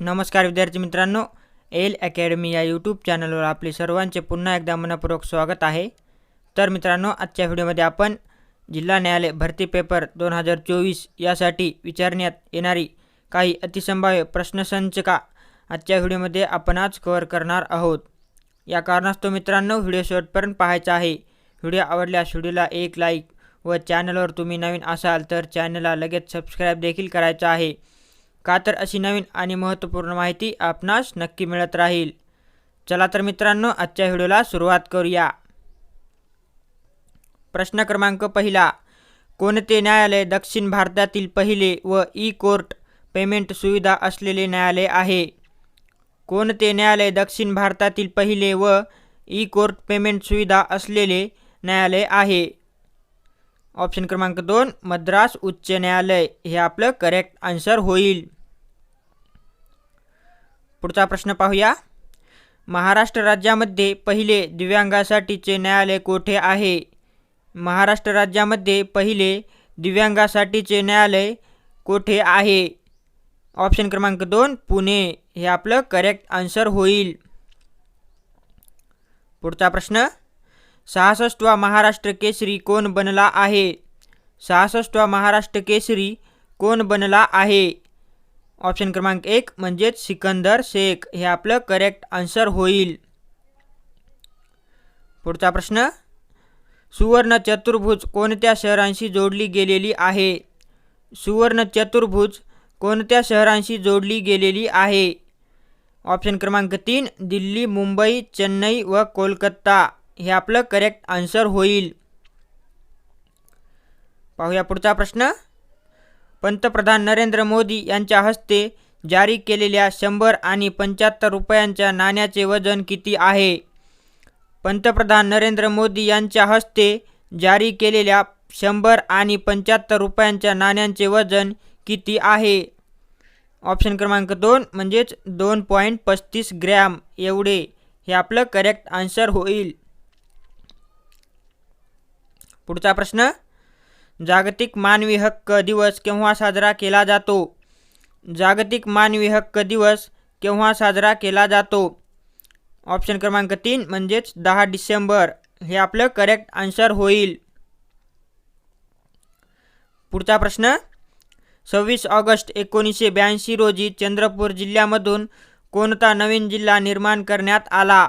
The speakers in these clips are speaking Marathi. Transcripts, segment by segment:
नमस्कार विद्यार्थी मित्रांनो. एल अकॅडमी या यूट्यूब चॅनलवर आपले सर्वांचे पुन्हा एकदा मनपूर्वक स्वागत आहे. तर मित्रांनो आजच्या व्हिडिओमध्ये आपण जिल्हा न्यायालय भरती पेपर दोन हजार चोवीस यासाठी विचारण्यात येणारी काही अतिसंभाव्य प्रश्नसंचिका आजच्या व्हिडिओमध्ये आपण आज कव्हर करणार आहोत. या कारणास्तव मित्रांनो व्हिडिओ शेवटपर्यंत पाहायचा आहे. व्हिडिओ आवडल्यास व्हिडिओला एक लाईक व चॅनलवर तुम्ही नवीन असाल तर चॅनलला लगेच सबस्क्राईब देखील करायचं आहे. का तर अशी नवीन आणि महत्त्वपूर्ण माहिती आपणास नक्की मिळत राहील. चला तर मित्रांनो आजच्या व्हिडिओला सुरुवात करूया. प्रश्न क्रमांक पहिला. कोणते न्यायालय दक्षिण भारतातील पहिले व ई कोर्ट पेमेंट सुविधा असलेले न्यायालय आहे? कोणते न्यायालय दक्षिण भारतातील पहिले व ई कोर्ट पेमेंट सुविधा असलेले न्यायालय आहे? ऑप्शन क्रमांक दोन मद्रास उच्च न्यायालय. हे आपलं करेक्ट आन्सर होईल. पुढचा प्रश्न पाहूया. महाराष्ट्र राज्यामध्ये पहिले दिव्यांगासाठीचे न्यायालय कोठे आहे? महाराष्ट्र राज्यामध्ये पहिले दिव्यांगासाठीचे न्यायालय कोठे आहे? ऑप्शन क्रमांक दोन पुणे. हे आपलं करेक्ट आन्सर होईल. पुढचा प्रश्न. सहासष्टवा महाराष्ट्र केसरी कोण बनला आहे? सहासष्टवा महाराष्ट्र केसरी कोण बनला आहे? ऑप्शन क्रमांक एक म्हणजेच सिकंदर शेख. हे आपलं करेक्ट आन्सर होईल. पुढचा प्रश्न सुवर्ण चतुर्भुज कोणत्या शहरांशी जोडली गेलेली आहे? सुवर्ण चतुर्भुज कोणत्या शहरांशी जोडली गेलेली आहे? ऑप्शन क्रमांक तीन दिल्ली मुंबई चेन्नई व कोलकाता. हे आपलं करेक्ट आन्सर होईल. पाहूया पुढचा प्रश्न. पंतप्रधान नरेंद्र मोदी यांच्या हस्ते जारी केलेल्या शंभर आणि पंच्याहत्तर रुपयांच्या नाण्याचे वजन किती आहे? पंतप्रधान नरेंद्र मोदी यांच्या हस्ते जारी केलेल्या शंभर आणि पंच्याहत्तर रुपयांच्या नाण्यांचे वजन किती आहे? ऑप्शन क्रमांक दोन म्हणजेच दोन पॉईंट पस्तीस ग्रॅम एवढे हे आपलं करेक्ट आन्सर होईल. पुढचा प्रश्न. जागतिक मानवी हक्क दिवस केव्हा साजरा केला जातो? जागतिक मानवी हक्क दिवस केव्हा साजरा केला जातो? ऑप्शन क्रमांक तीन म्हणजेच दहा डिसेंबर. हे आपलं करेक्ट आन्सर होईल. पुढचा प्रश्न. सव्वीस ऑगस्ट एकोणीसशे ब्याऐंशी रोजी चंद्रपूर जिल्ह्यामधून कोणता नवीन जिल्हा निर्माण करण्यात आला?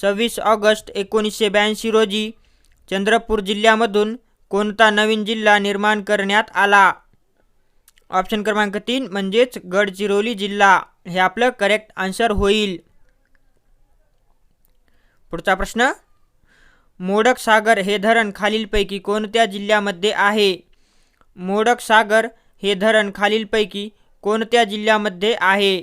सव्वीस ऑगस्ट एकोणीसशे ब्याऐंशी रोजी चंद्रपूर जिल्ह्यामधून कोणता नवीन जिल्हा निर्माण करण्यात आला? ऑप्शन क्रमांक तीन म्हणजेच गडचिरोली जिल्हा. हे आपलं करेक्ट आन्सर होईल. पुढचा प्रश्न मोडक सागर हे धरण खालीलपैकी कोणत्या जिल्ह्यामध्ये आहे? मोडक सागर हे धरण खालीलपैकी कोणत्या जिल्ह्यामध्ये आहे?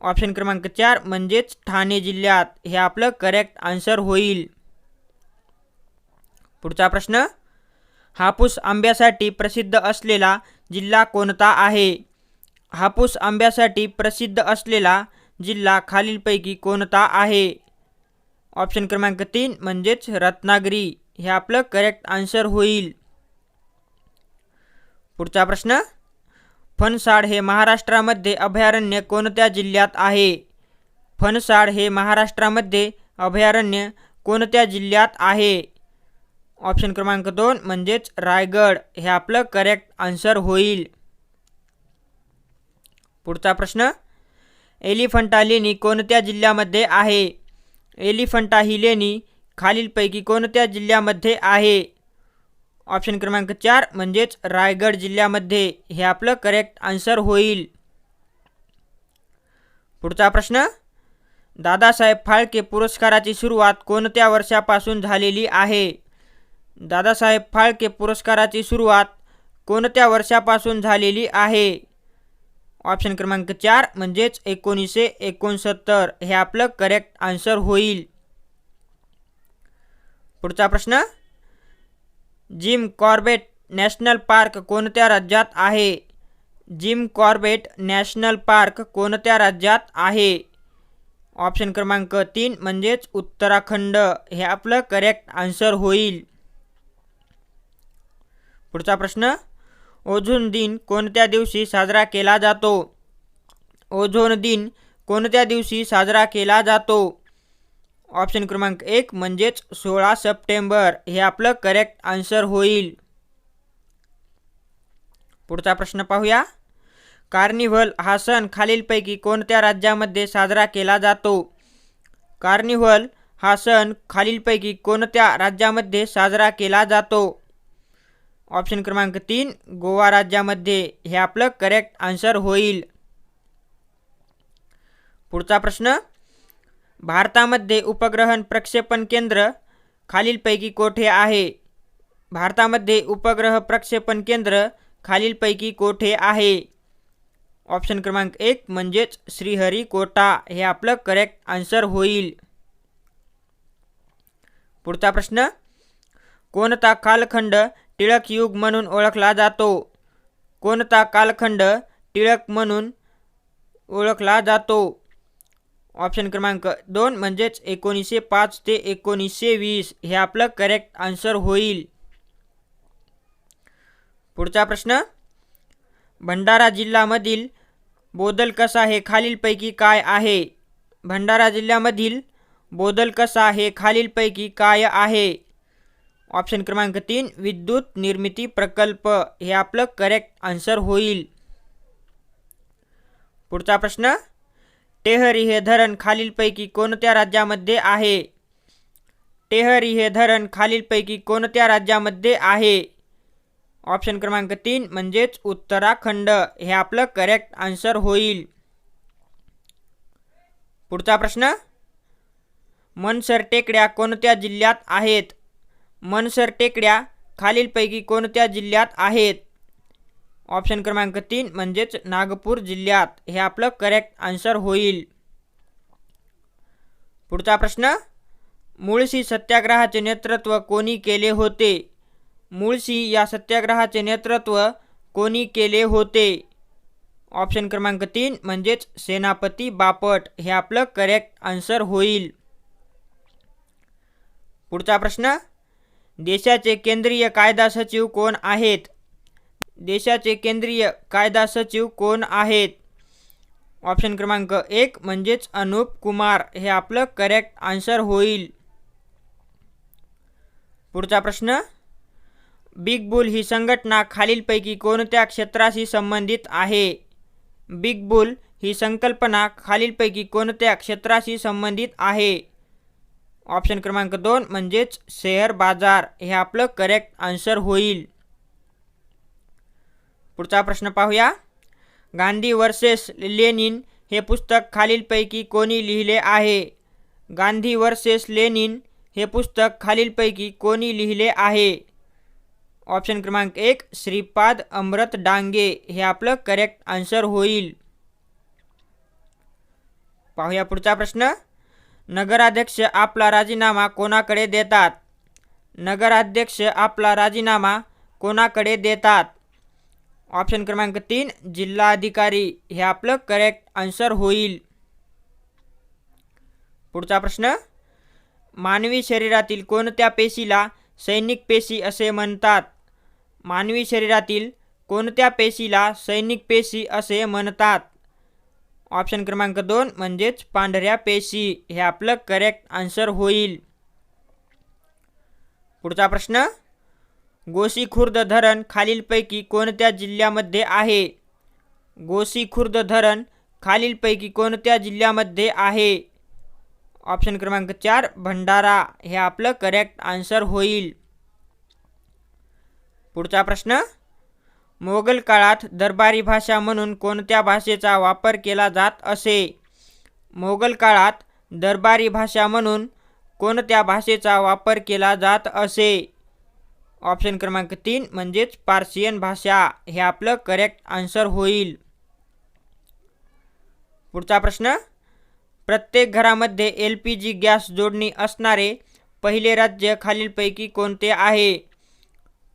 ऑप्शन क्रमांक चार म्हणजेच ठाणे जिल्ह्यात. हे आपलं करेक्ट आन्सर होईल. पुढचा प्रश्न. हापूस आंब्यासाठी प्रसिद्ध असलेला जिल्हा कोणता आहे? हापूस आंब्यासाठी प्रसिद्ध असलेला जिल्हा खालीलपैकी कोणता आहे? ऑप्शन क्रमांक तीन म्हणजेच रत्नागिरी. हे आपलं करेक्ट आन्सर होईल. पुढचा प्रश्न. फणसाड हे महाराष्ट्रामध्ये अभयारण्य कोणत्या जिल्ह्यात आहे? फणसाड हे महाराष्ट्रामध्ये अभयारण्य कोणत्या जिल्ह्यात आहे? ऑप्शन क्रमांक दोन म्हणजेच रायगड. हे आपलं करेक्ट आन्सर होईल. पुढचा प्रश्न एलिफंटा लेणी कोणत्या जिल्ह्यामध्ये आहे? एलिफंटा ही लेणी खालीलपैकी कोणत्या जिल्ह्यामध्ये आहे? ऑप्शन क्रमांक चार म्हणजेच रायगड जिल्ह्यामध्ये. हे आपलं करेक्ट आन्सर होईल. पुढचा प्रश्न दादासाहेब फाळके पुरस्काराची सुरुवात कोणत्या वर्षापासून झालेली आहे? दादासाहेब फाळके पुरस्काराची सुरुवात कोणत्या वर्षापासून झालेली आहे? ऑप्शन क्रमांक चार म्हणजेच एकोणीसशे एकोणसत्तर. हे आपलं करेक्ट आन्सर होईल. पुढचा प्रश्न. जिम कॉर्बेट नॅशनल पार्क कोणत्या राज्यात आहे? जिम कॉर्बेट नॅशनल पार्क कोणत्या राज्यात आहे? ऑप्शन क्रमांक तीन म्हणजेच उत्तराखंड. हे आपलं करेक्ट आन्सर होईल. पुढचा प्रश्न. ओझोन दिन कोणत्या दिवशी साजरा केला जातो? ओझोन दिन कोणत्या दिवशी साजरा केला जातो? ऑप्शन क्रमांक एक म्हणजेच सोळा सप्टेंबर. हे आपलं करेक्ट आन्सर होईल. पुढचा प्रश्न पाहूया. कार्निव्हल हा सण खालीलपैकी कोणत्या राज्यामध्ये साजरा केला जातो? कार्निव्हल हा सण खालीलपैकी कोणत्या राज्यामध्ये साजरा केला जातो? ऑप्शन क्रमांक तीन गोवा राज्यामध्ये हे आपलं करेक्ट आन्सर होईल. पुढचा प्रश्न भारतामध्ये उपग्रहण प्रक्षेपण केंद्र खालीलपैकी कोठे आहे? भारतामध्ये उपग्रह प्रक्षेपण केंद्र खालीलपैकी कोठे आहे? ऑप्शन क्रमांक एक म्हणजेच श्रीहरिकोटा. हे आपलं करेक्ट आन्सर होईल. पुढचा प्रश्न कोणता कालखंड टिळक युग म्हणून ओळखला जातो. कोणता कालखंड टिळक म्हणून ओळखला जातो? ऑप्शन क्रमांक दोन म्हणजेच एकोणीसशे पाच ते एकोणीसशे वीस. हे आपलं करेक्ट आन्सर होईल. पुढचा प्रश्न. भंडारा जिल्ह्यामधील बोदल कसा हे खालीलपैकी काय आहे? भंडारा जिल्ह्यामधील बोदल कसा हे खालीलपैकी काय आहे? ऑप्शन क्रमांक तीन विद्युत निर्मिती प्रकल्प. हे आपलं करेक्ट आन्सर होईल. पुढचा प्रश्न टेहरी हे धरण खालीलपैकी कोणत्या राज्यामध्ये आहे? टेहरी हे धरण खालीलपैकी कोणत्या राज्यामध्ये आहे? ऑप्शन क्रमांक तीन म्हणजेच उत्तराखंड. हे आपलं करेक्ट आन्सर होईल. पुढचा प्रश्न मनसर टेकड्या कोणत्या जिल्ह्यात आहेत? मनसर टेकड्या खालीलपैकी कोणत्या जिल्ह्यात आहेत? ऑप्शन क्रमांक तीन म्हणजेच नागपूर जिल्ह्यात. हे आपलं करेक्ट आन्सर होईल. पुढचा प्रश्न मुळशी सत्याग्रहाचे नेतृत्व कोणी केले होते? मुळशी या सत्याग्रहाचे नेतृत्व कोणी केले होते? ऑप्शन क्रमांक तीन म्हणजेच सेनापती बापट. हे आपलं करेक्ट आन्सर होईल. पुढचा प्रश्न देशाचे केंद्रीय कायदा सचिव कोण आहेत? देशाचे केंद्रीय कायदा सचिव कोण आहेत? ऑप्शन क्रमांक एक म्हणजेच अनुप कुमार. हे आपलं करेक्ट आन्सर होईल. पुढचा प्रश्न बिग बुल ही संघटना खालीलपैकी कोणत्या क्षेत्राशी संबंधित आहे? बिग बुल ही संकल्पना खालीलपैकी कोणत्या क्षेत्राशी संबंधित आहे? ऑप्शन क्रमांक दोन म्हणजेच शेअर बाजार. हे आपलं करेक्ट आन्सर होईल. पुढचा प्रश्न पाहूया. गांधी वर्सेस लेनिन हे पुस्तक खालीलपैकी कोणी लिहिले आहे? गांधी वर्सेस लेनिन हे पुस्तक खालीलपैकी कोणी लिहिले आहे? ऑप्शन क्रमांक एक श्रीपाद अमृत डांगे. हे आपलं करेक्ट आन्सर होईल. पाहूया पुढचा प्रश्न. नगराध्यक्ष आपला राजीनामा कोणाकडे देतात? नगराध्यक्ष आपला राजीनामा कोणाकडे देतात? ऑप्शन क्रमांक तीन जिल्हाधिकारी. हे आपलं करेक्ट आन्सर होईल. पुढचा प्रश्न. मानवी शरीरातील कोणत्या पेशीला सैनिक पेशी असे म्हणतात? मानवी शरीरातील कोणत्या पेशीला सैनिक पेशी असे म्हणतात? ऑप्शन क्रमांक दोन म्हणजेच पांढऱ्या पेशी. हे आपलं करेक्ट आन्सर होईल. पुढचा प्रश्न गोसी खुर्द धरण खालीलपैकी कोणत्या जिल्ह्यामध्ये आहे? गोसी खुर्द धरण खालीलपैकी कोणत्या जिल्ह्यामध्ये आहे? ऑप्शन क्रमांक चार भंडारा. हे आपलं करेक्ट आन्सर होईल. पुढचा प्रश्न मोगल काळात दरबारी भाषा म्हणून कोणत्या भाषेचा वापर केला जात असे? मोगल काळात दरबारी भाषा म्हणून कोणत्या भाषेचा वापर केला जात असे? ऑप्शन क्रमांक तीन म्हणजेच पार्शियन भाषा. हे आपलं करेक्ट आन्सर होईल. पुढचा प्रश्न. प्रत्येक घरामध्ये एल पी जी गॅस जोडणी असणारे पहिले राज्य खालीलपैकी कोणते आहे?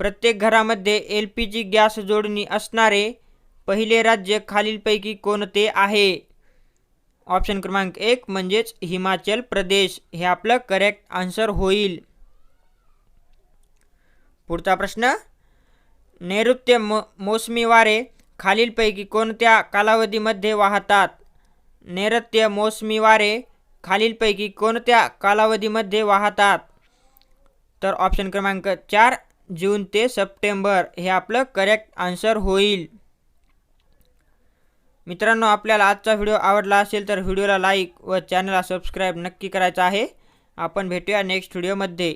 प्रत्येक घरामध्ये एल पी जी गॅस जोडणी असणारे पहिले राज्य खालीलपैकी कोणते आहे? ऑप्शन क्रमांक एक म्हणजेच हिमाचल प्रदेश. हे आपलं करेक्ट आन्सर होईल. पुढचा प्रश्न नैऋत्य मो मोसमी वारे खालीलपैकी कोणत्या कालावधीमध्ये वाहतात? नैऋत्य मोसमी वारे खालीलपैकी कोणत्या कालावधीमध्ये वाहतात? तर ऑप्शन क्रमांक चार जून ते सप्टेंबर हे आपलं करेक्ट आन्सर होईल. मित्रांनो आपल्याला आजचा व्हिडिओ आवडला असेल तर व्हिडिओला लाईक व चॅनलला सबस्क्राईब नक्की करायचं आहे. आपण भेटूया नेक्स्ट व्हिडिओमध्ये